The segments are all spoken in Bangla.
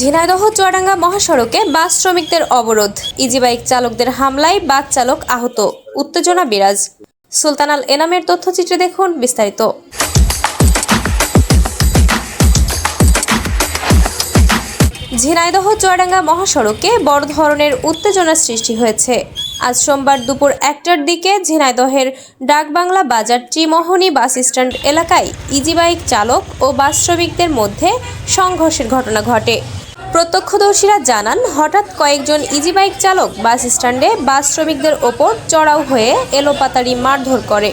ঝিনাইদহ, চুয়াডাঙ্গা মহাসড়কে বাস শ্রমিকদের অবরোধ। ইজি বাইক চালকদের হামলায় বাস চালক আহত। উত্তেজনা বিরাজ। সুলতানাল এনামের তথ্যচিত্রে দেখুন বিস্তারিত। ঝিনাইদহ, চুয়াডাঙ্গা মহাসড়কে বড় ধরনের উত্তেজনার সৃষ্টি হয়েছে। আজ সোমবার দুপুর একটার দিকে ঝিনাইদহের ডাকবাংলা বাজার ত্রিমোহনী বাস স্ট্যান্ড এলাকায় ইজিবাইক চালক ও বাস শ্রমিকদের মধ্যে সংঘর্ষের ঘটনা ঘটে। প্রত্যক্ষদর্শীরা জানান, হঠাৎ কয়েকজন ইজিবাইক চালক বাস স্ট্যান্ডে বাস শ্রমিকদের ওপর চড়াও হয়ে এলোপাতাড়ি মারধর করে।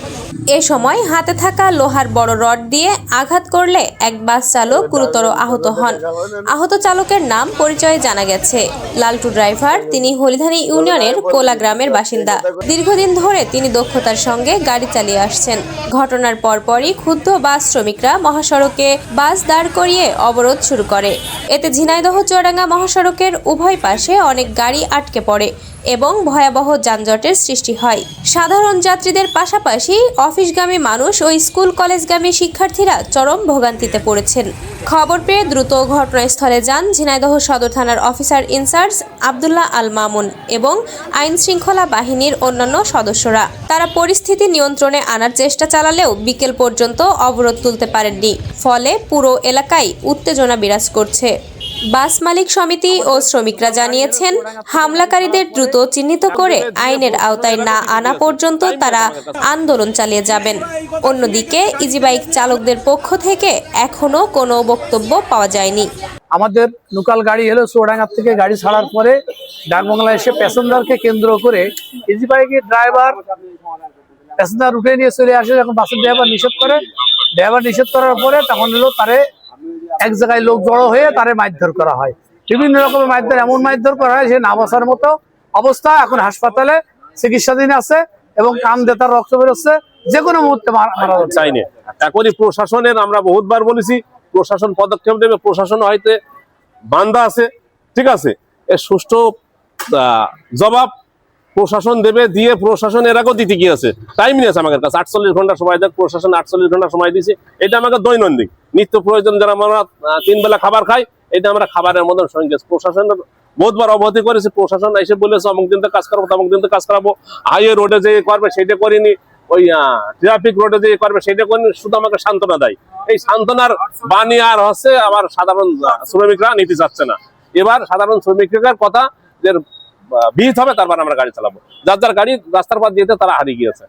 এ সময় হাতে থাকা লোহার বড় রড দিয়ে আঘাত করলে এক বাস চালক গুরুতর আহত হন। আহত চালকের নাম পরিচয়ে জানা গেছে। লালটু ড্রাইভার, তিনি হলিধানী ইউনিয়নের কোলা গ্রামের বাসিন্দা। দীর্ঘদিন ধরে তিনি দক্ষতার সঙ্গে গাড়ি চালিয়ে আসছেন। ঘটনার পরপরই ক্ষুব্ধ বাস শ্রমিকরা মহাসড়কে বাস দাঁড় করিয়ে অবরোধ শুরু করে। এতে ঝিনাইদহ চুয়াডাঙ্গা মহাসড়কের উভয় পাশে অনেক গাড়ি আটকে পড়ে। এবং ভয়াবহ যানজটের সৃষ্টি হয়। সাধারণ যাত্রীদের পাশাপাশি অফিসগামী মানুষ ও স্কুল কলেজগামী শিক্ষার্থীরা চরম ভোগান্তিতে পড়েছেন। খবর পেয়ে দ্রুত ঘটনাস্থলে যান ঝিনাইদহ সদর থানার officer in charge Abdullah Al Mamun এবং আইন শৃঙ্খলা বাহিনীর অন্যান্য সদস্যরা। তারা পরিস্থিতি নিয়ন্ত্রণে আনার চেষ্টা চালালেও বিকেল পর্যন্ত অবরোধ তুলতে পারেননি। ফলে পুরো এলাকায় উত্তেজনা বিরাজ করছে। বাস মালিক সমিতি ও শ্রমিকরা জানিয়েছেন, হামলাকারীদের দ্রুত চিহ্নিত করে আইনের আওতায় না আনা পর্যন্ত তারা আন্দোলন চালিয়ে যাবেন। অন্যদিকে, ইজিবাইক চালকদের পক্ষ থেকে এখনও কোনো বক্তব্য পাওয়া যায়নি। আমাদের লোকাল গাড়ি এলো চৌডাঙ্গার থেকে গাড়ি ছাড়ার পরে ডাকবাংলা এসে প্যাসেঞ্জারকে কেন্দ্র করে ইজি বাইকের ড্রাইভার প্যাসেঞ্জার উঠে নিয়ে চলে আসে, যখন বাসের ড্রাইভার নিষেধ করে। ড্রাইভার নিষেধ করার পরে তখন হলো তারে এক জায়গায় লোক জড়ো হয়ে তারে মারধর করা হয়। বিভিন্ন রকমের মারধর, এমন মারধর করা হয় সে না বসার মতো অবস্থা। এখন হাসপাতালে চিকিৎসাধীন আছে এবং কান দিয়ে তার রক্ত বেরোচ্ছে। যে কোনো মুহূর্তে চাইনি। এখনই প্রশাসনের, আমরা বহুতবার বলেছি, প্রশাসন পদক্ষেপ নেবে প্রশাসন হয়তো বান্দা আছে। ঠিক আছে? এর সুষ্ঠু জবাব প্রশাসন দেবে, দিয়ে প্রশাসন এর দিতে গিয়েছে টাইম নিয়েছে আমাদের কাছে। আটচল্লিশ ঘণ্টা সময় দেয়, প্রশাসন আটচল্লিশ ঘণ্টা সময় দিয়েছে এটা আমাকে দৈনন্দিন। নিত্য প্রয়োজন যারা আমরা তিন বেলা খাবার খাই, এটা আমরা খাবারের মতন সঙ্গে প্রশাসনের বহুতবার অবগতি করেছে, প্রশাসন এসে বলেছে, অমুক দিন তো কাজ করাবো, তমুক দিন তো কাজ করাবো। হাইওয়ে রোডে যে করবে, সেটা করিনি। ওই ট্রাফিক রোডে যে করবে, সেটা করিনি, শুধু আমাকে সান্ত্বনা দেয়। এই সান্ত্বনার বাণী আর হচ্ছে, আমার সাধারণ শ্রমিকরা নিতে চাচ্ছে না। এবার সাধারণ শ্রমিকের কথা যে বিহিত হবে তারপর আমরা গাড়ি চালাবো। যার যার গাড়ি রাস্তার পাশ দিয়ে তারা হারিয়ে গিয়েছে।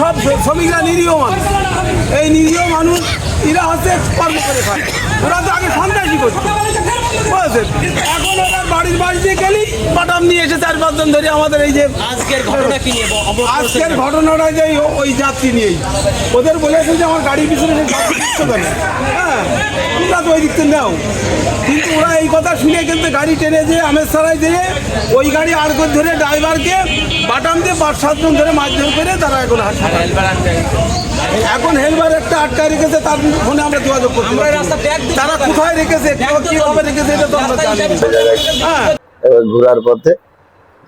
সব শ্রমিকরা নিরীহ মানুষ। এই নিরীহ মানুষ এরা হচ্ছে কর্ম করে খায় ওরা তো আগে সন্ত্রাসী করছে। বুঝেছেন এখন ওরা বাড়ির বাড়িতে গেলেই বাটাম নিয়ে এসে চার পাঁচজন ধরে আমাদের এই যে আজকের ঘটনা কি নিয়ে আজকের ঘটনাটা যে ওই যাত্রী নিয়েই। ওদের বলেছে যে আমার গাড়ির পিছনে হ্যাঁ তোমরা তো ওই দিক থেকে নাও। কিন্তু ওরা এই কথা শুনে কিন্তু গাড়ি টেনে যেয়ে আমের সারাই দিয়ে ওই গাড়ি আর করে ধরে ড্রাইভারকে বাটাম দিয়ে পাঁচ সাতজন ধরে মারধর করে তারা এখন হাসপাতাল এখন একটা আটকা রেখেছে তার ফোনে আমরা যোগাযোগ দিতে তারা কোথায় রেখেছে কীভাবে রেখেছে এটা তো আমরা জানি হ্যাঁ। ঘোরার পথে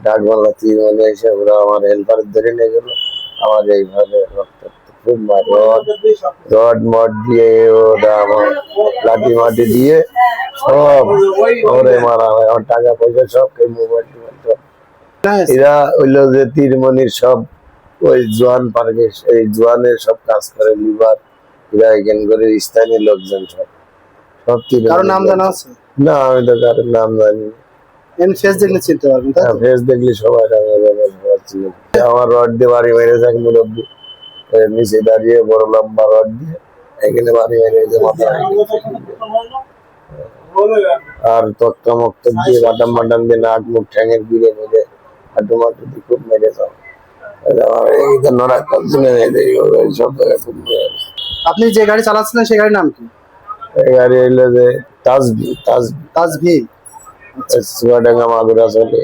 ডাকবাংলা তীরমানে এসে ওরা আমার হেল্পার ধরে নিয়ে গেল। আমার এইভাবে রক্তাক্ত খুব মার রড। মড দিয়ে ওরা আমার লাঠি মাটি দিয়ে সব ওরে মারা হয়। আমার টাকা পয়সা সব মোবাইল টোবাইল সব। এরা হইল যে তীরমণির সব ওই জোয়ান পার্কে এই জোয়ানের সব কাজ করে লিভার এখান করে স্থানীয় লোকজন সব। সব তীরমণির কারও নাম জানা আছে? না আমি তো কারোর নাম জানি ফেস দেখলে চিনতে পারবেন তাই হ্যাঁ, ফেস দেখলে সবাই রাঙা রাঙা সবার চিনে। আমার রড দিয়ে বাড়ি মেরে থাকে মুরব্বী। নিচে দাঁড়িয়ে বড় লম্বা রড দিয়ে এখানে বাড়ি মেরে যে মাথা আর তক্তা মক্ত দিয়ে বাটাম বাটাম দিয়ে নাক মুখ ঠ্যাঙের দিকে মেরে হাঁটু মাটু দিয়ে খুব মেরে সব আপনি যে গাড়ি চালাচ্ছিলেন সেই গাড়ির নাম কি? এই গাড়ি হইল যে তাজবি তাজবি। তাজভি চুয়াডাঙ্গা মাদুরা চলে